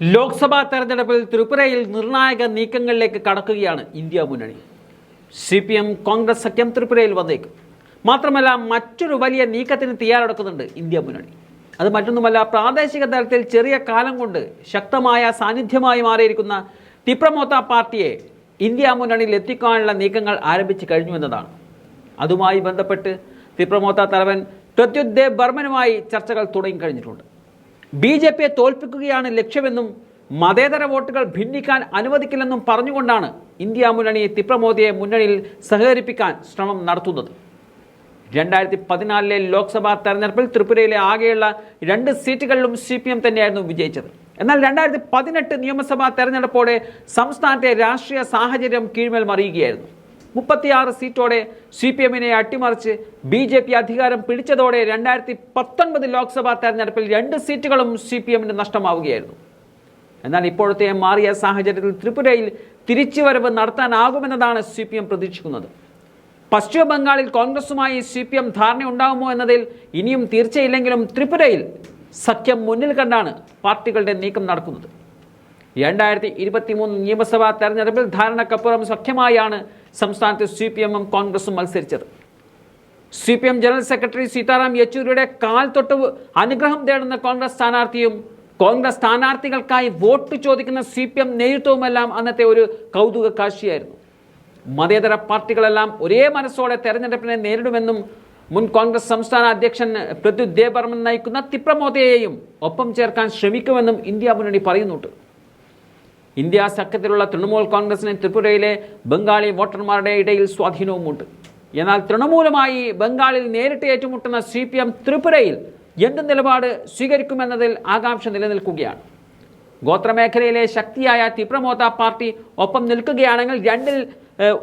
ലോക്സഭാ തെരഞ്ഞെടുപ്പിൽ ത്രിപുരയിൽ നിർണായക നീക്കങ്ങളിലേക്ക് കടക്കുകയാണ് ഇന്ത്യ മുന്നണി. സി പി എം കോൺഗ്രസ് സഖ്യം ത്രിപുരയിൽ വന്നേക്കും. മാത്രമല്ല മറ്റൊരു വലിയ നീക്കത്തിന് തയ്യാറെടുക്കുന്നുണ്ട് ഇന്ത്യ മുന്നണി. അത് മറ്റൊന്നുമല്ല പ്രാദേശിക തലത്തിൽ ചെറിയ കാലം കൊണ്ട് ശക്തമായ സാന്നിധ്യമായി മാറിയിരിക്കുന്ന തിപ്രമോത്ത പാർട്ടിയെ ഇന്ത്യ മുന്നണിയിൽ എത്തിക്കാനുള്ള നീക്കങ്ങൾ ആരംഭിച്ചു കഴിഞ്ഞു എന്നതാണ്. അതുമായി ബന്ധപ്പെട്ട് തിപ്രമോത്ത തലവൻ പ്രത്യുത് ദേവ് ബർമനുമായി ചർച്ചകൾ തുടങ്ങിക്കഴിഞ്ഞിട്ടുണ്ട്. ബി ജെ പിയെ തോൽപ്പിക്കുകയാണ് ലക്ഷ്യമെന്നും മതേതര വോട്ടുകൾ ഭിന്നിക്കാൻ അനുവദിക്കില്ലെന്നും പറഞ്ഞുകൊണ്ടാണ് ഇന്ത്യ മുന്നണി തിപ്രമോദിയെ മുന്നണിയിൽ സഹകരിപ്പിക്കാൻ ശ്രമം നടത്തുന്നത്. രണ്ടായിരത്തി പതിനാലിലെ ലോക്സഭാ തെരഞ്ഞെടുപ്പിൽ ത്രിപുരയിലെ ആകെയുള്ള രണ്ട് സീറ്റുകളിലും സി പി എം തന്നെയായിരുന്നു വിജയിച്ചത്. എന്നാൽ രണ്ടായിരത്തി പതിനെട്ട് നിയമസഭാ തെരഞ്ഞെടുപ്പോടെ സംസ്ഥാനത്തെ രാഷ്ട്രീയ സാഹചര്യം കീഴ്മേൽ മറിയുകയായിരുന്നു മുപ്പത്തിയാറ് സീറ്റോടെ സി പി എമ്മിനെ അട്ടിമറിച്ച് ബി ജെ പി അധികാരം പിടിച്ചതോടെ രണ്ടായിരത്തി പത്തൊൻപത് ലോക്സഭാ തെരഞ്ഞെടുപ്പിൽ രണ്ട് സീറ്റുകളും സി പി എമ്മിന് നഷ്ടമാവുകയായിരുന്നു. എന്നാൽ ഇപ്പോഴത്തെ മാറിയ സാഹചര്യത്തിൽ ത്രിപുരയിൽ തിരിച്ചുവരവ് നടത്താനാകുമെന്നതാണ് സി പി എം പ്രതീക്ഷിക്കുന്നത്. പശ്ചിമ ബംഗാളിൽ കോൺഗ്രസുമായി സി പി എം ധാരണയുണ്ടാകുമോ എന്നതിൽ ഇനിയും തീർച്ചയില്ലെങ്കിലും ത്രിപുരയിൽ സഖ്യം മുന്നിൽ കണ്ടാണ് പാർട്ടികളുടെ നീക്കം നടക്കുന്നത്. രണ്ടായിരത്തി ഇരുപത്തി മൂന്ന് നിയമസഭാ തെരഞ്ഞെടുപ്പിൽ ധാരണക്കപ്പുറം സഖ്യമായാണ് സംസ്ഥാനത്ത് സി പി എമ്മും കോൺഗ്രസും മത്സരിച്ചത്. C P M general secretary Sitaram യെച്ചൂരിയുടെ കാൽ തൊട്ട് അനുഗ്രഹം തേടുന്ന കോൺഗ്രസ് സ്ഥാനാർത്ഥിയും കോൺഗ്രസ് സ്ഥാനാർത്ഥികൾക്കായി വോട്ട് ചോദിക്കുന്ന സി പി എം നേതൃത്വവുമെല്ലാം അന്നത്തെ ഒരു കൗതുക കാഴ്ചയായിരുന്നു. മതേതര പാർട്ടികളെല്ലാം ഒരേ മനസ്സോടെ തെരഞ്ഞെടുപ്പിനെ നേരിടുമെന്നും മുൻ കോൺഗ്രസ് സംസ്ഥാന അധ്യക്ഷൻ പ്രദ്യുത് ദേബർമൻ നയിക്കുന്ന തിപ്രമോദയെയും ഒപ്പം ചേർക്കാൻ ശ്രമിക്കുമെന്നും ഇന്ത്യ മുന്നണി പറയുന്നുണ്ട്. ഇന്ത്യ സഖ്യത്തിലുള്ള തൃണമൂൽ കോൺഗ്രസിന് ത്രിപുരയിലെ ബംഗാളി വോട്ടർമാരുടെ ഇടയിൽ സ്വാധീനവുമുണ്ട്. എന്നാൽ തൃണമൂലമായി ബംഗാളിൽ നേരിട്ട് ഏറ്റുമുട്ടുന്ന സി പി എം ത്രിപുരയിൽ എന്ത് നിലപാട് സ്വീകരിക്കുമെന്നതിൽ ആകാംക്ഷ നിലനിൽക്കുകയാണ്. ഗോത്രമേഖലയിലെ ശക്തിയായ തിപ്രമോത്ത പാർട്ടി ഒപ്പം നിൽക്കുകയാണെങ്കിൽ രണ്ടിൽ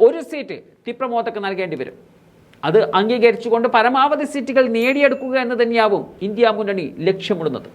ഒരു സീറ്റ് തിപ്രമോത്തക്ക് നൽകേണ്ടി വരും. അത് അംഗീകരിച്ചുകൊണ്ട് പരമാവധി സീറ്റുകൾ നേടിയെടുക്കുക എന്ന് തന്നെയാവും ഇന്ത്യ മുന്നണി ലക്ഷ്യമിടുന്നത്.